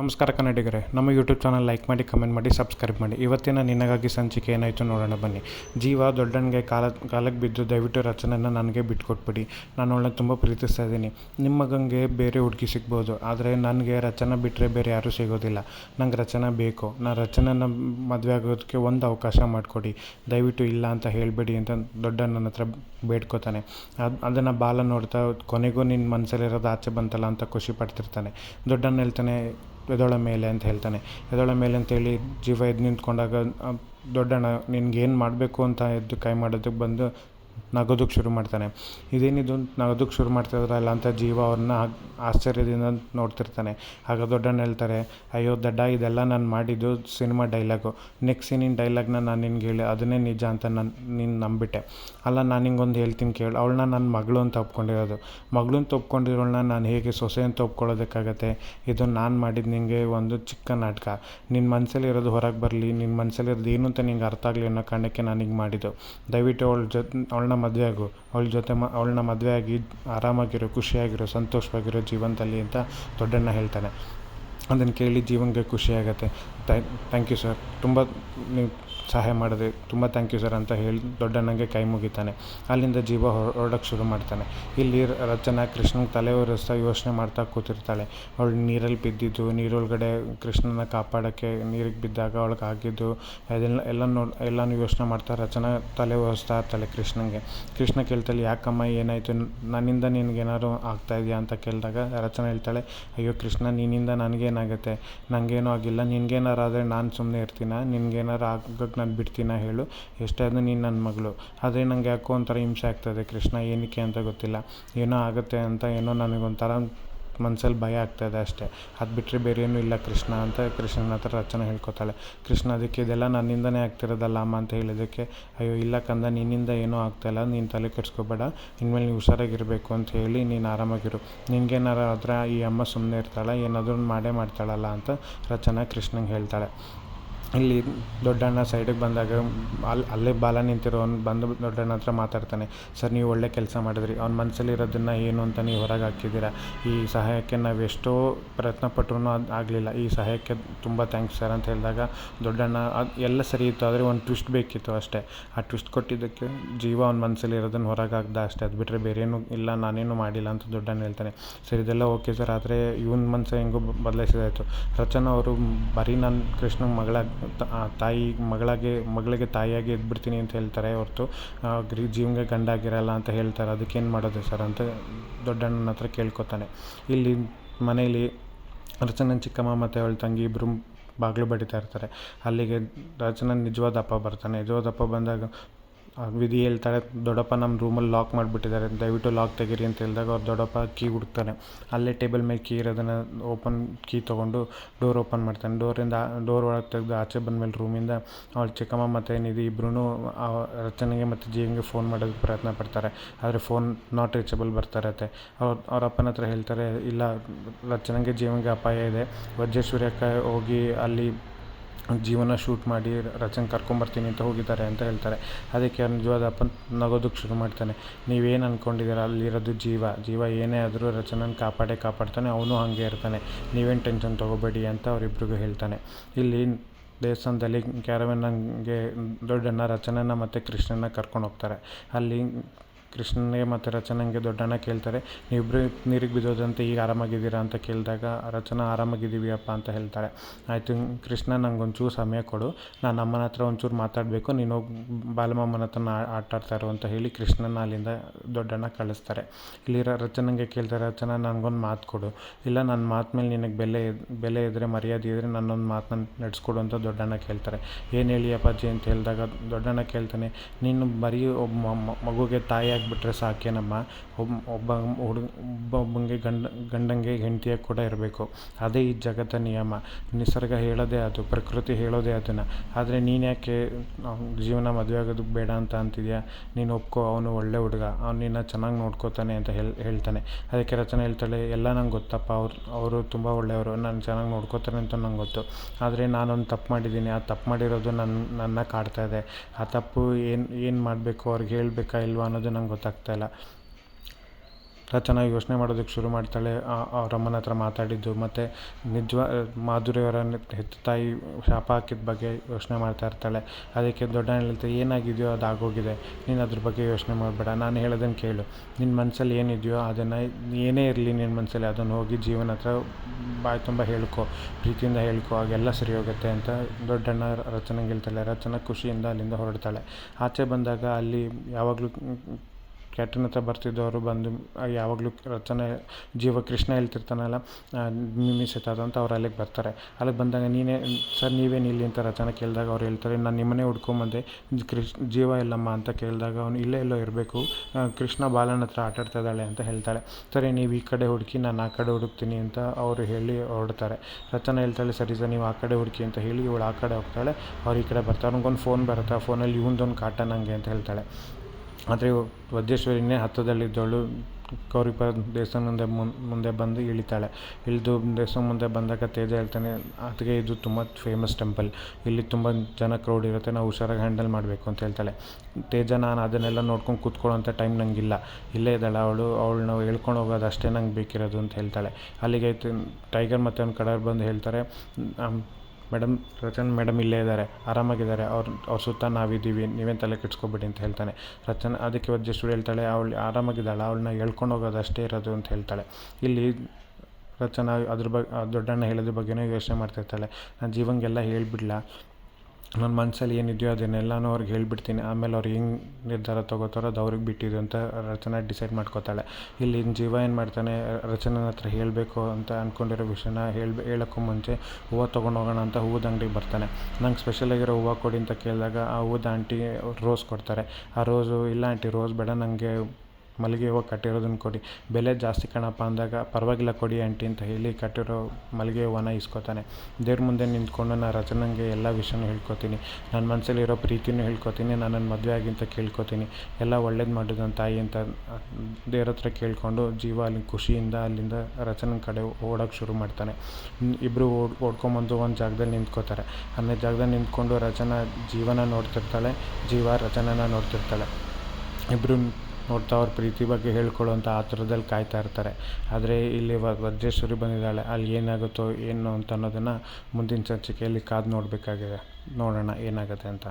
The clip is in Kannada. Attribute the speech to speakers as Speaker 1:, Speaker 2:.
Speaker 1: ನಮಸ್ಕಾರ ಕನ್ನಡಿಗರೇ, ನಮ್ಮ ಯೂಟ್ಯೂಬ್ ಚಾನಲ್ ಲೈಕ್ ಮಾಡಿ ಕಮೆಂಟ್ ಮಾಡಿ ಸಬ್ಸ್ಕ್ರೈಬ್ ಮಾಡಿ. ಇವತ್ತಿನ ನಿನಗಾಗಿ ಸಂಚಿಕೆ ಏನಾಯಿತು ನೋಡೋಣ ಬನ್ನಿ. ಜೀವ ದೊಡ್ಡನಿಗೆ ಕಾಲ, ಕಾಲಕ್ಕೆ ಬಿದ್ದು ದಯವಿಟ್ಟು ರಚನೆಯನ್ನು ನನಗೆ ಬಿಟ್ಕೊಟ್ಬಿಡಿ. ನಾನು ಅವಳನ್ನ ತುಂಬ ಪ್ರೀತಿಸ್ತಾ ಇದ್ದೀನಿ. ನಿಮ್ಮ ಮಗನಿಗೆ ಬೇರೆ ಹುಡುಗಿ ಸಿಗ್ಬೋದು, ಆದರೆ ನನಗೆ ರಚನೆ ಬಿಟ್ಟರೆ ಬೇರೆ ಯಾರೂ ಸಿಗೋದಿಲ್ಲ. ನಂಗೆ ರಚನೆ ಬೇಕು. ನಾನು ರಚನೆನ ಮದುವೆ ಆಗೋದಕ್ಕೆ ಒಂದು ಅವಕಾಶ ಮಾಡಿಕೊಡಿ. ದಯವಿಟ್ಟು ಇಲ್ಲ ಅಂತ ಹೇಳಬೇಡಿ ಅಂತ ದೊಡ್ಡ ನನ್ನ ಹತ್ರ ಬೇಡ್ಕೋತಾನೆ. ಅದು, ಅದನ್ನು ಬಾಲ ನೋಡ್ತಾ ಕೊನೆಗೂ ನಿನ್ನ ಮನಸ್ಸಲ್ಲಿರೋದು ಆಚೆ ಬಂತಲ್ಲ ಅಂತ ಖುಷಿ ಪಡ್ತಿರ್ತಾನೆ. ದೊಡ್ಡಣ್ಣ ಹೇಳ್ತಾನೆ ಎದೊಳ ಮೇಲೆ ಅಂತ ಹೇಳ್ತಾನೆ. ಎದೊಳ ಮೇಲೆ ಅಂತೇಳಿ ಜೀವ ಎದ್ದು ನಿಂತ್ಕೊಂಡಾಗ ದೊಡ್ಡಣ್ಣ, ನಿನ್ಗೇನು ಮಾಡಬೇಕು? ಅಂತ ಎದ್ದು ಕೈ ಮಾಡೋದಕ್ಕೆ ಬಂದು ನಗೋದಕ್ಕೆ ಶುರು ಮಾಡ್ತಾನೆ. ಇದೇನಿದು ನಗೋದಕ್ಕೆ ಶುರು ಮಾಡ್ತಿದ್ರಲ್ಲ ಅಂತ ಜೀವ ಅವ್ರನ್ನ ಆಶ್ಚರ್ಯದಿಂದ ನೋಡ್ತಿರ್ತಾನೆ. ಆಗ ದೊಡ್ಡಣ್ಣ ಹೇಳ್ತಾರೆ, ಅಯ್ಯೋ ದಡ್ಡ, ಇದೆಲ್ಲ ನಾನು ಮಾಡಿದ್ದು ಸಿನಿಮಾ ಡೈಲಾಗು. ನೆಕ್ಸ್ಟ್ ಸೀನಿನ ಡೈಲಾಗ್ನ ನಾನು ನಿನ್ಗೆ ಹೇಳಿ, ಅದನ್ನೇ ನಿಜ ಅಂತ ನಾನು, ನೀನು ನಂಬಿಟ್ಟೆ. ಅಲ್ಲ, ನಾನು ನಿಂಗೊಂದು ಹೇಳ್ತೀನಿ ಕೇಳು. ಅವಳನ್ನ ನನ್ನ ಮಗಳು ಅಂತ ಒಪ್ಕೊಂಡಿರೋದು. ಮಗಳು ಅಂತ ಒಪ್ಕೊಂಡಿರೋಳನ್ನ ನಾನು ಹೇಗೆ ಸೊಸೆ ಅಂತ ಒಪ್ಕೊಳ್ಳೋದಕ್ಕಾಗತ್ತೆ? ಇದು ನಾನು ಮಾಡಿದ ನಿನಗೆ ಒಂದು ಚಿಕ್ಕ ನಾಟಕ. ನಿನ್ನ ಮನಸ್ಸಲ್ಲಿರೋದು ಹೊರಗೆ ಬರಲಿ ನಿನ್ನ ಮನಸ್ಸಲ್ಲಿರೋದು ಏನು ಅಂತ ನಿಂಗೆ ಅರ್ಥ ಆಗಲಿ ಅನ್ನೋ ಕಾರಣಕ್ಕೆ ನಾನು ಹಿಂಗೆ ಮಾಡಿದ್ದು. ದಯವಿಟ್ಟು ಅವಳ ಜೊತೆ ಅವಳನ್ನ ಮದುವೆ ಆಗು. ಅವಳ ಜೊತೆ ಮ, ಅವಳನ್ನ ಮದುವೆ ಆಗಿ ಆರಾಮಾಗಿರೋ, ಖುಷಿಯಾಗಿರೋ, ಸಂತೋಷವಾಗಿರೋ ಜೀವನದಲ್ಲಿ ಅಂತ ದೊಡ್ಡಣ್ಣ ಹೇಳ್ತಾನೆ. ಅದನ್ನು ಕೇಳಿ ಜೀವನ್ಗೆ ಖುಷಿಯಾಗತ್ತೆ ಥ್ಯಾಂಕ್ ಯು ಸರ್. ತುಂಬ, ನೀವು ಸಹಾಯ ಮಾಡಿದೆ. ತುಂಬ ಥ್ಯಾಂಕ್ ಯು ಸರ್ ಅಂತ ಹೇಳಿ ದೊಡ್ಡಣ್ಣಂಗೆ ಕೈ ಮುಗಿತಾನೆ. ಅಲ್ಲಿಂದ ಜೀವ ಹೊರಡೋಕ್ಕೆ ಶುರು ಮಾಡ್ತಾನೆ. ಇಲ್ಲಿ ರಚನಾ ಕೃಷ್ಣನ ತಲೆ ಒರೆಸ್ತಾ ಯೋಚನೆ ಮಾಡ್ತಾ ಕೂತಿರ್ತಾಳೆ. ಅವಳು ನೀರಲ್ಲಿ ಬಿದ್ದಿದ್ದು, ನೀರೊಳಗಡೆ ಕೃಷ್ಣನ ಕಾಪಾಡೋಕ್ಕೆ ನೀರಿಗೆ ಬಿದ್ದಾಗ ಅವಳಿಗೆ ಆಗಿದ್ದು, ಅದೆಲ್ಲ ಎಲ್ಲ ನೋಡಿ, ಎಲ್ಲನೂ ಯೋಚನೆ ಮಾಡ್ತಾ ರಚನಾ ತಲೆ ಒರೆಸ್ತಾ ಇರ್ತಾಳೆ ಕೃಷ್ಣನಿಗೆ. ಕೃಷ್ಣ ಕೇಳ್ತಾಳೆ, ಯಾಕಮ್ಮ, ಏನಾಯಿತು? ನನ್ನಿಂದ ನಿನಗೇನಾದ್ರು ಆಗ್ತಾ ಇದೆಯಾ? ಅಂತ ಕೇಳಿದಾಗ ರಚನಾ ಹೇಳ್ತಾಳೆ, ಅಯ್ಯೋ ಕೃಷ್ಣ, ನಿನ್ನಿಂದ ನನಗೇನಾಗುತ್ತೆ? ನನಗೇನೂ ಆಗಿಲ್ಲ. ನಿನಗೇನಾರು ನಾನು ಸುಮ್ಮನೆ ಇರ್ತೀನ? ನಿನ್ಗೇನಾರು ಆಗಕ್ಕೆ ನಾನು ಬಿಡ್ತೀನ ಹೇಳು. ಎಷ್ಟೇ ಆದರೂ ನೀನು ನನ್ನ ಮಗಳು. ಆದರೆ ನಂಗೆ ಯಾಕೋ ಒಂಥರ ಹಿಂಸೆ ಆಗ್ತದೆ ಕೃಷ್ಣ, ಏನಕ್ಕೆ ಅಂತ ಗೊತ್ತಿಲ್ಲ. ಏನೋ ಆಗುತ್ತೆ ಅಂತ ಏನೋ ನನಗೊಂಥರ ಮನ್ಸಲ್ಲಿ ಭಯ ಆಗ್ತದೆ ಅಷ್ಟೇ. ಅದು ಬಿಟ್ಟರೆ ಬೇರೆ ಏನೂ ಇಲ್ಲ ಕೃಷ್ಣ ಅಂತ ಕೃಷ್ಣನ ಹತ್ರ ರಚನೆ ಹೇಳ್ಕೊತಾಳೆ. ಕೃಷ್ಣ ಅದಕ್ಕೆ ಇದೆಲ್ಲ ನನ್ನಿಂದನೇ ಆಗ್ತಿರೋದಲ್ಲ ಅಮ್ಮ ಅಂತ ಹೇಳಿದ್ದಕ್ಕೆ, ಅಯ್ಯೋ, ಇಲ್ಲ ಕಂದ, ನಿನ್ನಿಂದ ಏನೂ ಆಗ್ತಾಯಿಲ್ಲ ನೀನು ತಲೆ ಕೆಡಿಸ್ಕೋಬೇಡ. ಇನ್ಮೇಲೆ ನೀವು ಹುಷಾರಾಗಿರಬೇಕು ಅಂತ ಹೇಳಿ ನೀನು ಆರಾಮಾಗಿರು. ನಿನಗೇನಾರ ಆದರೆ ಈ ಅಮ್ಮ ಸುಮ್ಮನೆ ಇರ್ತಾಳೆ? ಏನಾದರೂ ಮಾಡೇ ಮಾಡ್ತಾಳಲ್ಲ? ಅಂತ ರಚನಾ ಕೃಷ್ಣಂಗೆ ಹೇಳ್ತಾಳೆ. ಇಲ್ಲಿ ದೊಡ್ಡಣ್ಣ ಸೈಡಿಗೆ ಬಂದಾಗ ಅಲ್ಲಿ ಅಲ್ಲೇ ಬಾಲ ನಿಂತಿರೋನು ಬಂದು ದೊಡ್ಡಣ್ಣ ಹತ್ರ ಮಾತಾಡ್ತಾನೆ. ಸರ್, ನೀವು ಒಳ್ಳೆ ಕೆಲಸ ಮಾಡಿದ್ರಿ. ಅವ್ನ ಮನಸ್ಸಲ್ಲಿರೋದನ್ನು ಏನು ಅಂತ ನೀವು ಹೊರಗೆ ಹಾಕಿದ್ದೀರಾ? ಈ ಸಹಾಯಕ್ಕೆ ನಾವು ಎಷ್ಟೋ ಪ್ರಯತ್ನ ಪಟ್ರೂ ಅದು ಆಗಲಿಲ್ಲ. ಈ ಸಹಾಯಕ್ಕೆ ತುಂಬ ಥ್ಯಾಂಕ್ಸ್ ಸರ್ ಅಂತ ಹೇಳಿದಾಗ ದೊಡ್ಡಣ್ಣ, ಅದು ಎಲ್ಲ ಸರಿ ಇತ್ತು, ಆದರೆ ಒಂದು ಟ್ವಿಸ್ಟ್ ಬೇಕಿತ್ತು ಅಷ್ಟೇ. ಆ ಟ್ವಿಸ್ಟ್ ಕೊಟ್ಟಿದ್ದಕ್ಕೆ ಜೀವ ಅವ್ನ ಮನಸ್ಸಲ್ಲಿರೋದನ್ನು ಹೊರಗೆ ಹಾಕ್ದ ಅಷ್ಟೇ. ಅದು ಬಿಟ್ಟರೆ ಬೇರೆ ಇಲ್ಲ, ನಾನೇನು ಮಾಡಿಲ್ಲ ಅಂತ ದೊಡ್ಡಣ್ಣ ಹೇಳ್ತಾನೆ. ಸರ್, ಇದೆಲ್ಲ ಓಕೆ ಸರ್, ಆದರೆ ಇವನ ಮನಸ್ಸು ಹೆಂಗೋ ಬದಲಾಯಿಸಿದಾಯಿತು. ರಚನಾ ಅವರು ಬರೀ ನಾನು ಕೃಷ್ಣನ ಮಗಳ ತಾಯಿ ಮಗಳಾಗಿ, ಮಗಳಿಗೆ ತಾಯಿಯಾಗಿ ಎದ್ಬಿಡ್ತೀನಿ ಅಂತ ಹೇಳ್ತಾರೆ ಹೊರತು ಗ್ರೀ ಗಂಡ ಆಗಿರಲ್ಲ ಅಂತ ಹೇಳ್ತಾರೆ. ಅದಕ್ಕೇನು ಮಾಡೋದು ಸರ್ ಅಂತ ದೊಡ್ಡಣ್ಣನ ಹತ್ರ ಕೇಳ್ಕೊತಾನೆ. ಇಲ್ಲಿ ಮನೆಯಲ್ಲಿ ರಚನನ್ ಚಿಕ್ಕಮ್ಮ ಮತ್ತು ಅವಳ ತಂಗಿ ಇಬ್ಬರು ಬಾಗಿಲು ಬಡಿತಾ ಇರ್ತಾರೆ. ಅಲ್ಲಿಗೆ ರಚನನ್ ನಿಜವಾದ ಅಪ್ಪ ಬರ್ತಾನೆ. ನಿಜವಾದ ಅಪ್ಪ ಬಂದಾಗ ವಿಧಿ ಹೇಳ್ತಾಳೆ ದೊಡ್ಡಪ್ಪ ನಮ್ಮ ರೂಮಲ್ಲಿ ಲಾಕ್ ಮಾಡಿಬಿಟ್ಟಿದ್ದಾರೆ, ದಯವಿಟ್ಟು ಲಾಕ್ ತೆಗೀರಿ ಅಂತ ಹೇಳಿದಾಗ ಅವ್ರು ದೊಡ್ಡಪ್ಪ ಕೀ ಹುಡುಕ್ತಾನೆ. ಅಲ್ಲೇ ಟೇಬಲ್ ಮೇಲೆ ಕೀ ಇರೋದನ್ನು ಓಪನ್ ಕೀ ತೊಗೊಂಡು ಡೋರ್ ಓಪನ್ ಮಾಡ್ತಾನೆ. ಡೋರಿಂದ ಡೋರ್ ಒಳಗೆ ತೆಗೆದು ಆಚೆ ಬಂದಮೇಲೆ ರೂಮಿಂದ ಅವ್ಳು ಚಿಕ್ಕಮ್ಮ ಮತ್ತು ನಿಧಿ ಇಬ್ಬರೂ ರಚನೆಗೆ ಮತ್ತು ಜೀವನಿಗೆ ಫೋನ್ ಮಾಡೋದಕ್ಕೆ ಪ್ರಯತ್ನ ಪಡ್ತಾರೆ. ಆದರೆ ಫೋನ್ ನಾಟ್ ರೀಚಬಲ್ ಬರ್ತಾ ಇರುತ್ತೆ ಅವ್ರ ಅವ್ರ ಅಪ್ಪನ ಹತ್ರ ಹೇಳ್ತಾರೆ, ಇಲ್ಲ ರಚನೆಗೆ ಜೀವನಿಗೆ ಅಪಾಯ ಇದೆ. ವಜ್ರೇಶ್ವರಕ್ಕೆ ಹೋಗಿ ಅಲ್ಲಿ ಜೀವನ ಶೂಟ್ ಮಾಡಿ ರಚನೆ ಕರ್ಕೊಂಬರ್ತೀನಿ ಅಂತ ಹೋಗಿದ್ದಾರೆ ಅಂತ ಹೇಳ್ತಾರೆ. ಅದಕ್ಕೆ ಅಪ್ಪ ನಗೋದಕ್ಕೆ ಶುರು ಮಾಡ್ತಾನೆ. ನೀವೇನು ಅಂದ್ಕೊಂಡಿದ್ದೀರ ಅಲ್ಲಿರೋದು ಜೀವ. ಜೀವ ಏನೇ ಆದರೂ ರಚನನ ಕಾಪಾಡೇ ಕಾಪಾಡ್ತಾನೆ. ಅವನು ಹಾಗೆ ಇರ್ತಾನೆ. ನೀವೇನು ಟೆನ್ಷನ್ ತೊಗೋಬೇಡಿ ಅಂತ ಅವರಿಬ್ರಿಗೂ ಹೇಳ್ತಾನೆ. ಇಲ್ಲಿ ದೇವಸ್ಥಾನದಲ್ಲಿ ಕ್ಯಾರವನ್ಗೆ ದೊಡ್ಡಣ್ಣ ರಚನನ ಮತ್ತು ಕೃಷ್ಣನ ಕರ್ಕೊಂಡು ಹೋಗ್ತಾರೆ. ಅಲ್ಲಿ ಕೃಷ್ಣನಿಗೆ ಮತ್ತು ರಚನಂಗೆ ದೊಡ್ಡಣ್ಣ ಕೇಳ್ತಾರೆ ನೀವಿಬ್ಬರು ನೀರಿಗೆ ಬಿದ್ದೋದಂತೆ ಈಗ ಆರಾಮಾಗಿದ್ದೀರಾ ಅಂತ ಕೇಳಿದಾಗ, ರಚನಾ ಆರಾಮಾಗಿದ್ದೀವಿ ಅಪ್ಪ ಅಂತ ಹೇಳ್ತಾಳೆ. ಆಯಿತು, ಕೃಷ್ಣ ನಂಗೆ ಒಂಚೂರು ಸಮಯ ಕೊಡು, ನಾನು ಅಮ್ಮನ ಹತ್ರ ಒಂಚೂರು ಮಾತಾಡಬೇಕು, ನೀನು ಹೋಗಿ ಬಾಲಮ್ಮನ ಹತ್ರ ಆಟ ಆಡ್ತಾರೋ ಅಂತ ಹೇಳಿ ಕೃಷ್ಣನ ಅಲ್ಲಿಂದ ದೊಡ್ಡಣ್ಣ ಕಳಿಸ್ತಾರೆ. ಇಲ್ಲಿ ರಚನಂಗೆ ಕೇಳ್ತಾರೆ, ರಚನಾ ನನಗೊಂದು ಮಾತು ಕೊಡು. ಇಲ್ಲ, ನನ್ನ ಮಾತು ಮೇಲೆ ನಿನಗೆ ಬೆಲೆ ಬೆಲೆ ಇದ್ದರೆ ಮರ್ಯಾದೆ ಇದ್ದರೆ ನನ್ನೊಂದು ಮಾತನ್ನ ನಡೆಸ್ಕೊಡು ಅಂತ ದೊಡ್ಡಣ್ಣ ಕೇಳ್ತಾರೆ. ಏನು ಹೇಳಿ ಅಪ್ಪಾಜಿ ಅಂತ ಹೇಳಿದಾಗ ದೊಡ್ಡಣ್ಣ ಕೇಳ್ತಾನೆ, ನೀನು ಬರೀ ಒಬ್ಬ ಮಗುಗೆ ತಾಯಿ ಆಗಿಬಿಟ್ರೆ ಸಾಕೇನಮ್ಮ? ಒಬ್ಬ ಒಬ್ಬ ಹುಡುಗ ಒಬ್ಬೊಬ್ಬಂಗೆ ಗಂಡ, ಗಂಡಂಗೆ ಹೆಂಡತಿಯಾಗಿ ಕೂಡ ಇರಬೇಕು. ಅದೇ ಈ ಜಗತ್ತ ನಿಯಮ. ನಿಸರ್ಗ ಹೇಳೋದೇ ಅದು, ಪ್ರಕೃತಿ ಹೇಳೋದೇ ಅದನ್ನು. ಆದರೆ ನೀನು ಯಾಕೆ ಜೀವನ ಮದುವೆ ಆಗೋದಕ್ಕೆ ಬೇಡ ಅಂತ ಅಂತಿದ್ಯಾ? ನೀನು ಒಪ್ಕೋ, ಅವನು ಒಳ್ಳೆ ಹುಡುಗ. ಅವ್ನು ನಿನ್ನ ಚೆನ್ನಾಗಿ ನೋಡ್ಕೋತಾನೆ ಅಂತ ಹೇಳಿ, ಹೇಳ್ತಾನೆ. ಅದಕ್ಕೆ ರಚನೆ ಹೇಳ್ತಾಳೆ, ಎಲ್ಲ ನಂಗೆ ಗೊತ್ತಪ್ಪ. ಅವ್ರು, ಅವರು ತುಂಬ ಒಳ್ಳೆಯವರು. ನಾನು ಚೆನ್ನಾಗಿ ನೋಡ್ಕೋತಾರೆ ಅಂತ ನಂಗೆ ಗೊತ್ತು. ಆದರೆ ನಾನೊಂದು ತಪ್ಪು ಮಾಡಿದ್ದೀನಿ. ಆ ತಪ್ಪು ಮಾಡಿರೋದು ನನ್ನ ನನ್ನ ಕಾಡ್ತಾ ಇದೆ. ಆ ತಪ್ಪು ಏನು ಏನು ಮಾಡಬೇಕು? ಅವ್ರಿಗೆ ಹೇಳಬೇಕಾ ಇಲ್ವಾ ಅನ್ನೋದು ನಂಗೆ ಗೊತ್ತಾಗ್ತಾಯಿಲ್ಲ ರಚನಾ ಯೋಚನೆ ಮಾಡೋದಕ್ಕೆ ಶುರು ಮಾಡ್ತಾಳೆ ಅವರಮ್ಮನ ಹತ್ರ ಮಾತಾಡಿದ್ದು, ಮತ್ತು ನಿಜವ ಮಾಧುರಿಯವರ ತಾಯಿ ಶಾಪ ಹಾಕಿದ ಬಗ್ಗೆ ಯೋಚನೆ ಮಾಡ್ತಾ ಇರ್ತಾಳೆ. ಅದಕ್ಕೆ ದೊಡ್ಡ ಹೇಳ್ತಾರೆ ಏನಾಗಿದೆಯೋ ಅದು ಆಗೋಗಿದೆ, ನೀನು ಅದ್ರ ಬಗ್ಗೆ ಯೋಚನೆ ಮಾಡಬೇಡ, ನಾನು ಹೇಳೋದನ್ನು ಕೇಳು. ನಿನ್ನ ಮನಸ್ಸಲ್ಲಿ ಏನಿದೆಯೋ ಅದನ್ನು ಏನೇ ಇರಲಿ ನಿನ್ನ ಮನಸ್ಸಲ್ಲಿ ಅದನ್ನು ಹೋಗಿ ಜೀವನ ಹತ್ರ ಬಾಯಿ ತುಂಬ ಹೇಳ್ಕೊ, ಪ್ರೀತಿಯಿಂದ ಹೇಳ್ಕೊ ಆಗೆಲ್ಲ ಸರಿ ಹೋಗುತ್ತೆ ಅಂತ ದೊಡ್ಡಣ್ಣ ರಚನೆಗೆ ಹೇಳ್ತಾಳೆ. ರಚನಾ ಖುಷಿಯಿಂದ ಅಲ್ಲಿಂದ ಹೊರಡ್ತಾಳೆ. ಆಚೆ ಬಂದಾಗ ಅಲ್ಲಿ ಯಾವಾಗಲೂ ಕ್ಯಾಟ್ರಿನ್ ಹತ್ರ ಬರ್ತಿದ್ದವರು ಬಂದು ಯಾವಾಗಲೂ ರಚನೆ, ಜೀವ ಕೃಷ್ಣ ಹೇಳ್ತಿರ್ತಾನಲ್ಲ ತಾತ ಅಂತ ಅವ್ರು ಅಲ್ಲಿಗೆ ಬರ್ತಾರೆ. ಅಲ್ಲಿಗೆ ಬಂದಾಗ ನೀನೇ, ಸರ್, ನೀವೇನು ಇಲ್ಲಿ ಅಂತ ರಚನೆ ಕೇಳಿದಾಗ ಅವ್ರು ಹೇಳ್ತಾರೆ, ನಾನು ನಿಮ್ಮನ್ನೇ ಹುಡ್ಕೊಂಬಂದೆ, ಕೃಷ್, ಜೀವ ಇಲ್ಲಮ್ಮ ಅಂತ ಕೇಳಿದಾಗ ಅವನು ಇಲ್ಲೇ ಎಲ್ಲೋ ಇರಬೇಕು ಕೃಷ್ಣ ಬಾಲನ ಹತ್ರ ಆಟ ಆಡ್ತಾ ಇದ್ದಾಳೆ ಅಂತ ಹೇಳ್ತಾಳೆ. ಸರಿ, ನೀವು ಈ ಕಡೆ ಹುಡುಕಿ, ನಾನು ಆ ಕಡೆ ಹುಡುಕ್ತೀನಿ ಅಂತ ಅವರು ಹೇಳಿ ಹೊರಡ್ತಾರೆ. ರಚನೆ ಹೇಳ್ತಾಳೆ ಸರಿ, ಸರ್, ನೀವು ಆ ಕಡೆ ಹುಡುಕಿ ಅಂತ ಹೇಳಿ, ಇವಳು ಆ ಕಡೆ ಹೋಗ್ತಾಳೆ, ಅವ್ರು ಈ ಕಡೆ ಬರ್ತಾರೆ, ಅವ್ನಿಗೊಂದು ಫೋನ್ ಬರುತ್ತೆ, ಆ ಫೋನಲ್ಲಿ ಇವಂದೊಂದು ಕಾಟ ನನಗೆ ಅಂತ ಹೇಳ್ತಾಳೆ. ಆದರೆ ವಜ್ರೇಶ್ವರಿನೇ ಹತ್ತದಲ್ಲಿದ್ದವಳು ಗೌರಿಪುರ ದೇವಸ್ಥಾನ ಮುಂದೆ ಮುಂದೆ ಬಂದು ಇಳಿತಾಳೆ. ಇಳಿದು ದೇವಸ್ಥಾನ ಮುಂದೆ ಬಂದಾಗ ತೇಜ ಹೇಳ್ತಾನೆ ಅದಕ್ಕೆ ಇದು ತುಂಬ ಫೇಮಸ್ ಟೆಂಪಲ್ ಇಲ್ಲಿ ತುಂಬ ಜನ ಕ್ರೌಡ್ ಇರುತ್ತೆ, ನಾವು ಹುಷಾರಾಗಿ ಹ್ಯಾಂಡಲ್ ಮಾಡಬೇಕು ಅಂತ ಹೇಳ್ತಾಳೆ. ತೇಜ, ನಾನು ಅದನ್ನೆಲ್ಲ ನೋಡ್ಕೊಂಡು ಕೂತ್ಕೊಳ್ಳೋಂಥ ಟೈಮ್ ನಂಗಿಲ್ಲ. ಇಲ್ಲೇ ಇದ್ದಾಳೆ ಅವಳು, ಅವಳನ್ನ ಹೇಳ್ಕೊಂಡು ಹೋಗೋದು ಅಷ್ಟೇ ನಂಗೆ ಬೇಕಿರೋದು ಅಂತ ಹೇಳ್ತಾಳೆ. ಅಲ್ಲಿಗೆ ಟೈಗರ್ ಮತ್ತು ಅವ್ನ ಕಡೆಯವ್ರು ಬಂದು ಹೇಳ್ತಾರೆ ಮೇಡಮ್, ರಚನ್ ಮೇಡಮ್ ಇಲ್ಲೇ ಇದ್ದಾರೆ, ಆರಾಮಾಗಿದ್ದಾರೆ, ಅವ್ರ ಅವ್ರ ಸುತ್ತ ನಾವಿದ್ದೀವಿ, ನೀವೇನು ತಲೆ ಕೆಡ್ಸ್ಕೊಬೇಡಿ ಅಂತ ಹೇಳ್ತಾನೆ. ರಚನಾ ಅದಕ್ಕೆ ವಜ್ರೇಶ್ವರಿ ಹೇಳ್ತಾಳೆ, ಅವಳು, ಆರಾಮಾಗಿದ್ದಾಳೆ, ಅವಳನ್ನ ಹೇಳ್ಕೊಂಡು ಹೋಗೋದು ಅಷ್ಟೇ ಇರೋದು ಅಂತ ಹೇಳ್ತಾಳೆ. ಇಲ್ಲಿ ರಚನಾ ಅದ್ರ ಬಗ್ಗೆ ದೊಡ್ಡಣ್ಣ ಹೇಳೋದ್ರ ಬಗ್ಗೆನೇ ಯೋಚನೆ ಮಾಡ್ತಿರ್ತಾಳೆ. ನಾನು ಜೀವಂಗೆಲ್ಲ ಹೇಳ್ಬಿಡ್ಲಾ? ನನ್ನ ಮನಸ್ಸಲ್ಲಿ ಏನಿದೆಯೋ ಅದನ್ನೆಲ್ಲನೂ ಅವ್ರಿಗೆ ಹೇಳಿಬಿಡ್ತೀನಿ. ಆಮೇಲೆ ಅವ್ರು ಹೆಂಗೆ ನಿರ್ಧಾರ ತೊಗೋತಾರೋ ಅದು ಅವ್ರಿಗೆ ಬಿಟ್ಟಿದ್ದು ಅಂತ ರಚನಾ ಡಿಸೈಡ್ ಮಾಡ್ಕೋತಾಳೆ. ಇಲ್ಲಿ ಜೀವ ಏನು ಮಾಡ್ತಾನೆ, ರಚನನ ಹತ್ರ ಹೇಳಬೇಕು ಅಂತ ಅಂದ್ಕೊಂಡಿರೋ ವಿಷಯನ ಹೇಳಿ ಹೇಳೋಕ್ಕೂ ಮುಂಚೆ ಹೂವು ತೊಗೊಂಡು ಹೋಗೋಣ ಅಂತ ಹೂವದ ಅಂಗಡಿಗೆ ಬರ್ತಾನೆ. ನಂಗೆ ಸ್ಪೆಷಲಾಗಿರೋ ಹೂವು ಕೊಡಿ ಅಂತ ಕೇಳಿದಾಗ ಆ ಹೂವದ ಆಂಟಿ ರೋಸ್ ಕೊಡ್ತಾರೆ. ಆ ರೋಸು ಇಲ್ಲ ಆಂಟಿ ರೋಸ್ ಬೇಡ ನನಗೆ ಮಲ್ಲಿಗೆ ಹೂವು ಕಟ್ಟಿರೋದನ್ನು ಕೊಡಿ. ಬೆಲೆ ಜಾಸ್ತಿ ಕಣಪ್ಪ ಅಂದಾಗ ಪರವಾಗಿಲ್ಲ ಕೊಡಿ ಆಂಟಿ ಅಂತ ಹೇಳಿ ಕಟ್ಟಿರೋ ಮಲ್ಲಿಗೆ ಹೂವನ್ನ ಇಸ್ಕೊತಾನೆ. ದೇವ್ರ ಮುಂದೆ ನಿಂತ್ಕೊಂಡು ನಾನು ರಚನಂಗೆ ಎಲ್ಲ ವಿಷಯನೂ ಹೇಳ್ಕೊತೀನಿ. ನನ್ನ ಮನಸ್ಸಲ್ಲಿರೋ ಪ್ರೀತಿನೂ ಹೇಳ್ಕೊತೀನಿ ನನ್ನನ್ನು ಮದುವೆ ಆಗಿ ಅಂತ ಕೇಳ್ಕೊತೀನಿ. ಎಲ್ಲ ಒಳ್ಳೇದು ಮಾಡೋದು ತಾಯಿ ಅಂತ ದೇವ್ರ ಹತ್ರ ಕೇಳಿಕೊಂಡು ಜೀವ ಅಲ್ಲಿ ಖುಷಿಯಿಂದ ಅಲ್ಲಿಂದ ರಚನನ ಕಡೆ ಓಡೋಕೆ ಶುರು ಮಾಡ್ತಾನೆ. ಇಬ್ಬರು ಓಡ್, ಓಡ್ಕೊಂಬಂದು ಒಂದು ಜಾಗದಲ್ಲಿ ನಿಂತ್ಕೋತಾರೆ. ಅನ್ನೋ ಜಾಗದಲ್ಲಿ ನಿಂತ್ಕೊಂಡು ರಚನಾ ಜೀವನ ನೋಡ್ತಿರ್ತಾಳೆ, ಜೀವ ರಚನನ ನೋಡ್ತಿರ್ತಾಳೆ. ಇಬ್ಬರು ನೋಡ್ತಾ ಅವ್ರ ಪ್ರೀತಿ ಬಗ್ಗೆ ಹೇಳ್ಕೊಳ್ಳೋಂಥ ಆತುರದಲ್ಲಿ ಕಾಯ್ತಾ ಇರ್ತಾರೆ. ಆದರೆ ಇಲ್ಲಿ ವಜ್ರೇಶ್ವರಿ ಬಂದಿದ್ದಾಳೆ. ಅಲ್ಲಿ ಏನಾಗುತ್ತೋ, ಏನು ಅಂತ ಅನ್ನೋದನ್ನು ಮುಂದಿನ ಸಂಚಿಕೆಯಲ್ಲಿ ಕಾದು ನೋಡಬೇಕಾಗಿದೆ. ನೋಡೋಣ ಏನಾಗುತ್ತೆ ಅಂತ.